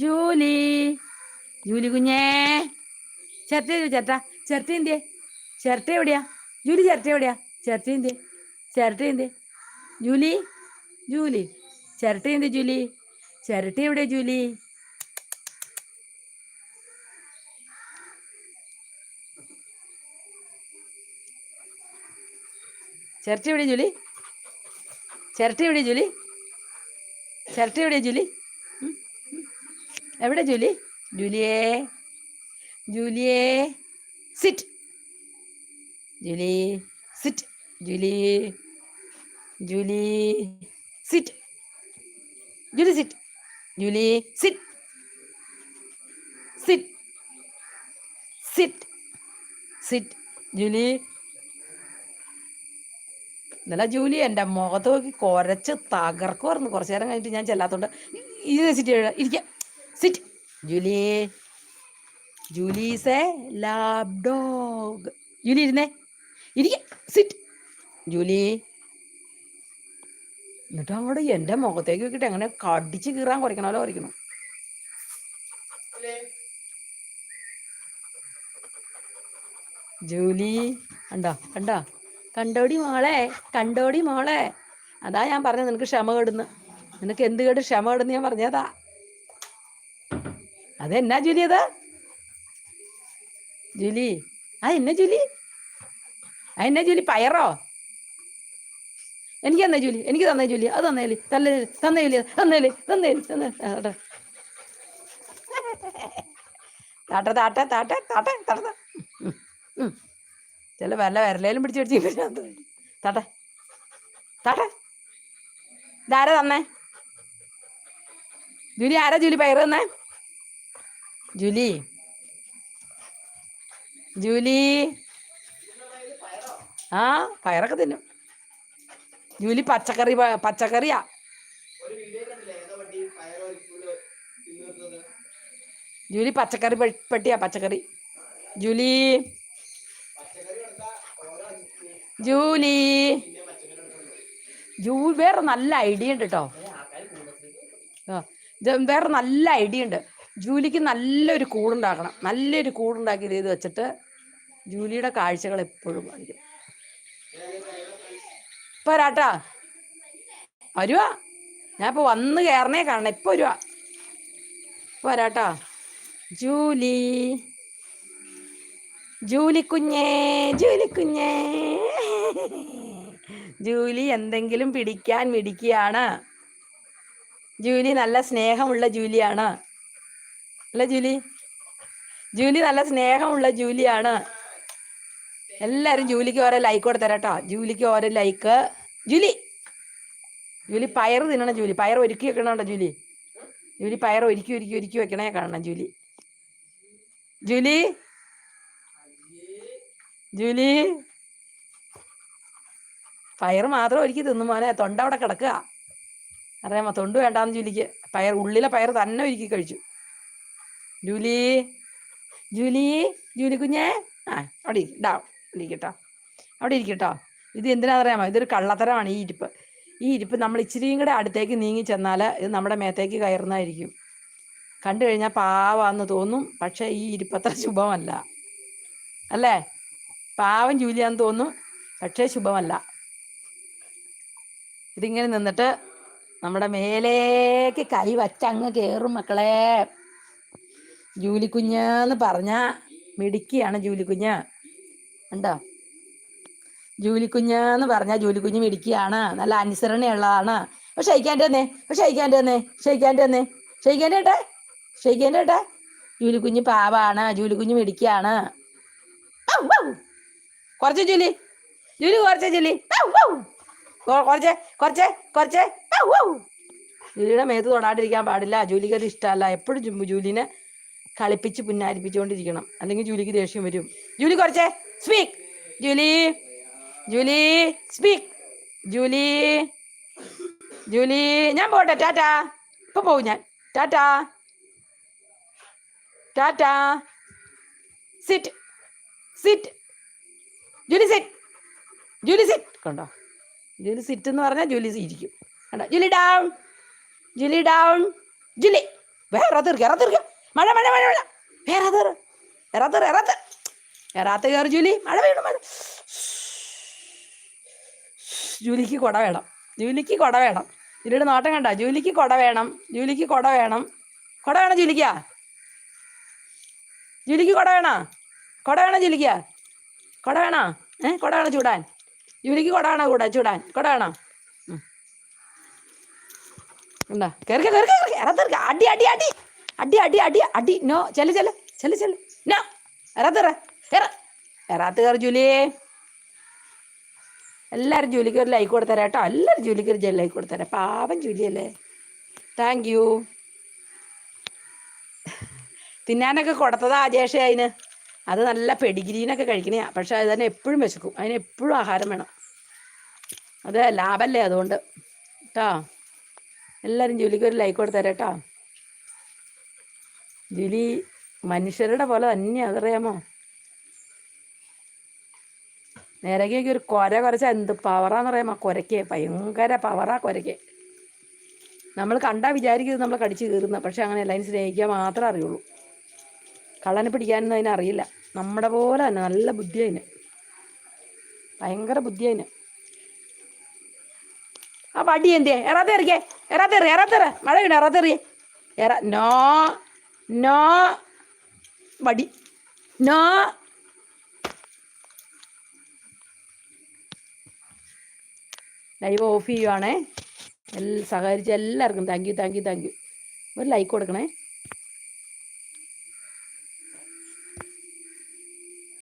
Julie. Julie കുഞ്ഞേ. ചിരട്ട ചേട്ടാ ചിരട്ട എന്തിയെ? ചിരട്ട എവിടെയാ? ജൂലി ചിരട്ട എവിടെയാ? ചിരട്ട എന്തിയെ? ചിരട്ട എന്തിയെ? ജൂലി? ജൂലി. ചിരട്ട എന്ത് ജൂലി? ചിരട്ട എവിടെയാ ജൂലി? ചിരട്ട എവിടെയാ ജൂലി? ചിരട്ട എവിടെയാ ജൂലി? ചിരട്ട എവിടെയാ ജൂലി. എവിടെ ജൂലി? ജൂലിയേ. ജൂലിയേ. Sit Julie. Sit Julie. Julie. Sit Julie sit Julie. Sit sit sit sit Julie. ഇന്നലെ ജൂലി എന്റെ മുഖത്ത് നോക്കി കുരച്ച് തകർക്കുമായിരുന്നു കുറച്ച് നേരം കഴിഞ്ഞിട്ട് ഞാൻ ചെല്ലാത്തോണ്ട് ഇത് സിറ്റ് ഇരിക്കാം. Sit Julie Julie is a lab dog Julie ഇരുന്നേ. ഇരിക്ക. സിറ്റ് ജൂലി എന്നിട്ട് അവിടെ എന്റെ മുഖത്തേക്ക് വെക്കിട്ട് എങ്ങനെ കടിച്ച് കീറാൻ കുറയ്ക്കണമല്ലോ കുറയ്ക്കണം. ജൂലി കണ്ടോ കണ്ടോ? കണ്ടോടി മോളെ കണ്ടോടി മോളെ. അതാ ഞാൻ പറഞ്ഞത് നിനക്ക് ക്ഷമ കെടുന്ന്. നിനക്ക് എന്ത് കേട്ട് ക്ഷമ കെടുന്ന് ഞാൻ പറഞ്ഞതാ. അതെന്നാ ജൂലി അതാ? ജൂലി. ആ എന്നാ ജൂലി? ആ എന്നാ ജൂലി? പയറോ? എനിക്ക് തന്നേ ജൂലി എനിക്ക് തന്നേ ജൂലി അത് തന്നേലി തല്ല തന്നേ ജൂലി തന്നേലി തന്നേലി തന്നേ താട്ട താട്ടെ താട്ടെ താട്ടെ താട്ടെ. ചില വല്ല വിരലേലും പിടിച്ച് പിടിച്ച് താട്ടെ താട്ടെ. ഇതാരാ തന്നേ? ജൂലി ആരാ ജൂലി പയറ് തന്നേ? ജൂലി. ജൂലി. ആ പയറൊക്കെ തിന്നും. ജൂലി പച്ചക്കറി പച്ചക്കറിയാ. ജൂലി പച്ചക്കറി പെട്ടിയാ പച്ചക്കറി. ജൂലി. ജൂലി. ജൂ വേറെ നല്ല ഐഡിയ ഉണ്ട് കേട്ടോ വേറെ നല്ല ഐഡിയ ഉണ്ട്. ജൂലിക്ക് നല്ലൊരു കൂടുണ്ടാക്കണം. നല്ലൊരു കൂടുണ്ടാക്കി ഇത് വെച്ചിട്ട് ജൂലിയുടെ കാഴ്ചകൾ എപ്പോഴും കാണിക്കും. ഇപ്പൊ രാട്ടാ വരുവാ. ഞാൻ ഇപ്പൊ വന്ന് കയറണേ കാണണം. ഇപ്പൊ വരുവാ. ഇപ്പൊ വരാട്ടാ. ജൂലി. ജൂലി കുഞ്ഞേ ജൂലി കുഞ്ഞേ. ജൂലി എന്തെങ്കിലും പിടിക്കാൻ മിടിക്കുകയാണ് ജൂലി നല്ല സ്നേഹമുള്ള ജൂലിയാണ്. അല്ല ജൂലി? ജൂലി നല്ല സ്നേഹമുള്ള ജൂലിയാണ്. എല്ലാരും ജൂലിക്ക് ഓരോ ലൈക്ക് കൊടുത്തരാട്ടോ ജൂലിക്ക് ഓരോ ലൈക്ക് ജൂലി! ജൂലി പയർ തിന്നണം ജൂലി. പയർ ഒരുക്കി വെക്കണോണ്ടോ ജൂലി? ജൂലി പയർ ഒരുക്കി ഒരുക്കി ഒരുക്കി വെക്കണേ കാണണം ജൂലി. ജൂലി? ജൂലി? പയർ മാത്രം ഒരുക്കി തിന്നു മോനെ. തൊണ്ട അവിടെ കിടക്കുക. അറിയാമോ? തൊണ്ട് വേണ്ടാന്ന് ജൂലിക്ക്. പയർ ഉള്ളിലെ പയർ തന്നെ ഒരുക്കി കഴിച്ചു. ജൂലി ജൂലി ജൂലി കുഞ്ഞേ. ആ അവിടെ ഇരി, അവിടെ ഇരിക്കട്ടോ അവിടെ ഇരിക്കട്ടോ ഇത് എന്തിനാ പറയാമോ ഇതൊരു കള്ളത്തരമാണ് ഈ ഇരിപ്പ്. ഈ ഇരിപ്പ് നമ്മൾ ഇച്ചിരിയും കൂടെ അടുത്തേക്ക് നീങ്ങി ചെന്നാൽ ഇത് നമ്മുടെ മേത്തേക്ക് കയറുന്നതായിരിക്കും. കണ്ടു കഴിഞ്ഞാൽ പാവാന്ന് തോന്നും പക്ഷേ ഈ ഇരിപ്പ് അത്ര ശുഭമല്ല. അല്ലേ? പാവം ജൂലിയാന്ന് തോന്നും പക്ഷേ ശുഭമല്ല. ഇതിങ്ങനെ നിന്നിട്ട് നമ്മുടെ മേലേക്ക് കൈ വച്ചങ്ങ് കയറും മക്കളെ. ജൂലി കുഞ്ഞെന്ന് പറഞ്ഞ മിടുക്കിയാണ് ജൂലി കുഞ്ഞ് ഉണ്ടോ ജൂലി കുഞ്ഞെന്ന് പറഞ്ഞാൽ ജൂലി കുഞ്ഞ് മിടുക്കിയാണ്. നല്ല അനുസരണയുള്ളതാണ്. പക്ഷെ ഷെയ്ക്കാന്റെ തന്നെ ഷെയ്ക്കാന്റെ തന്നെ ഷെയ്ക്കാന്റെ തന്നെ ഷെയ്ക്കാന്റെ ഏട്ടാ. ഷെയ്ക്കാന്റെ ഏട്ടാ. ജൂലിക്കുഞ്ഞ് പാവാണ്. ജൂലിക്കുഞ്ഞ് മിടുക്കിയാണ്. കുറച്ച് ജൂലി. ജൂലി കുറച്ച് ജൂലി. കുറച്ചേ കുറച്ചേ കുറച്ച്. ജൂലിയുടെ മേത്ത് തൊടാണ്ടിരിക്കാൻ പാടില്ല. ജൂലിക്ക് അത് ഇഷ്ടമല്ല. എപ്പോഴും ജൂലിനെ കളിപ്പിച്ച് പുന്നാരിപ്പിച്ചുകൊണ്ടിരിക്കണം. അല്ലെങ്കിൽ ജൂലിക്ക് ദേഷ്യം വരും. ജൂലി കുറച്ചേ speak Julie Julie speak Julie Julie. ഞാൻ പോട്ടെ ടാറ്റാ. ഇപ്പൊ പോവും ഞാൻ. Tata. Tata. Sit sit Julie sit Julie sit കണ്ടോ? ജൂലി സിറ്റ് എന്ന് പറഞ്ഞാൽ ജൂലി ഇരിക്കും. കണ്ടോ? Julie down Julie down Julie. വേറെ തീർക്കുക മഴ മഴ മഴ മഴ വേറെ തീർ എറ തീർ എറ തീർ എറാത്ത കയറി ജൂലി മഴ വീണു മഴ ജൂലിക്ക് കൊട വേണം ജൂലിക്ക് കൊട വേണം ഇതിലൂടെ നോട്ടം കണ്ട ജൂലിക്ക് കൊട വേണം ജൂലിക്ക് കൊട വേണം കൊട വേണം ജൂലിക്ക ജൂലിക്ക് കൊട വേണോ കൊട വേണോ ജൂലിക്ക കൊട വേണോ ഏ കുട വേണോ ചൂടാൻ ജൂലിക്ക് കുട വേണോ കൂടാൻ ചൂടാൻ കുട വേണോ ഉണ്ടോ കയറി കയറി അടി അടി അടി അടി അടി അടി അടി. നോ ചെല ചെല ചെല ചെല നോ ഇറത്തിറ എറ എറാത്ത് കയറി ജൂലിയെ. എല്ലാവരും ജോലിക്ക് ഒരു ലൈക്ക് കൊടുത്തരാം കേട്ടോ. എല്ലാവരും ജോലിക്ക് ഒരു ലൈക്ക് കൊടുത്തരാം. പാവം ജൂലിയല്ലേ താങ്ക് യു തിന്നാനൊക്കെ കൊടുത്തതാ അജേഷ അതിന് അത് നല്ല പെഡിഗ്രീനൊക്കെ കഴിക്കണേ പക്ഷെ അത് തന്നെ എപ്പോഴും വിശക്കും. അതിന് എപ്പോഴും ആഹാരം വേണം. അതെ ലാഭല്ലേ അതുകൊണ്ട്. കേട്ടോ എല്ലാവരും ജോലിക്ക് ഒരു ലൈക്ക് കൊടുത്തരാം കേട്ടോ. ജോലി മനുഷ്യരുടെ പോലെ തന്നെയാ അതറിയാമോ? നേരകയൊക്കെ ഒരു കൊര കുറച്ച എന്ത് പവറാന്നറിയാമോ? കുരയ്ക്ക് ഭയങ്കര പവറാ കുരയ്ക്ക്. നമ്മൾ കണ്ടാ വിചാരിക്കുന്നത് നമ്മൾ കടിച്ച് കീറുന്ന പക്ഷെ അങ്ങനെ എല്ലാവരും സ്നേഹിക്കാൻ മാത്രമേ അറിയുള്ളൂ. കള്ളനെ പിടിക്കാനൊന്നും അതിനെ അറിയില്ല. നമ്മുടെ പോലെ തന്നെ നല്ല ബുദ്ധി അതിന്. ഭയങ്കര ബുദ്ധി അതിന്. ആ വടി എന്തേ എറാത്തെറിക്കേ എറാത്തെറി എറാത്തെറ മഴ വീണ എറാത്തെറിയേ എറ നോ. നോ വടി. നോ ലൈവ് ഓഫ് ചെയ്യുവാണേ. എല്ലാ സഹകരിച്ച എല്ലാവർക്കും thank you thank you thank you ഒരു ലൈക്ക് കൊടുക്കണേ.